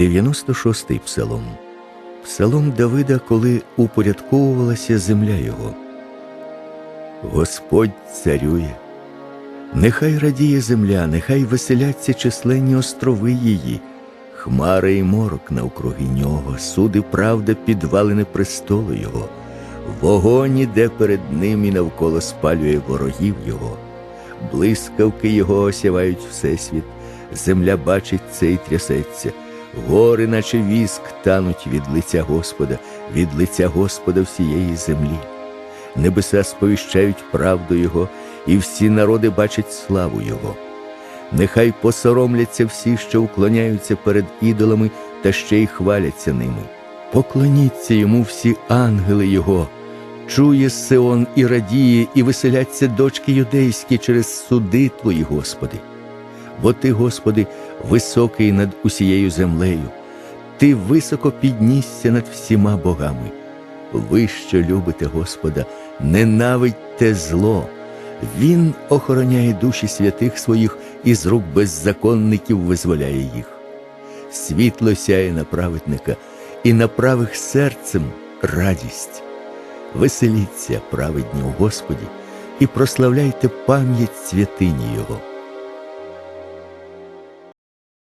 96-й псалом. Псалом Давида, коли упорядковувалася земля його. Господь царює. Нехай радіє земля, нехай веселяться численні острови її, хмари і морок навкруги нього, суди правда підвалини престолу його, вогонь іде перед ним і навколо спалює ворогів його, блискавки його осявають всесвіт, земля бачить це і трясеться, гори, наче віск, тануть від лиця Господа, від лиця Господа всієї землі. Небеса сповіщають правду Його, і всі народи бачать славу Його. Нехай посоромляться всі, що уклоняються перед ідолами та ще й хваляться ними. Поклоніться йому всі ангели Його. Чує Сион і радіє, і веселяться дочки юдейські через суди Твої, Господи. Бо Ти, Господи, високий над усією землею, Ти високо піднісся над всіма богами. Ви, що любите Господа, ненавидьте зло. Він охороняє душі святих своїх і з рук беззаконників визволяє їх. Світло сяє на праведника, і на правих серцем радість. Веселіться, праведні у Господі, і прославляйте пам'ять святині Його.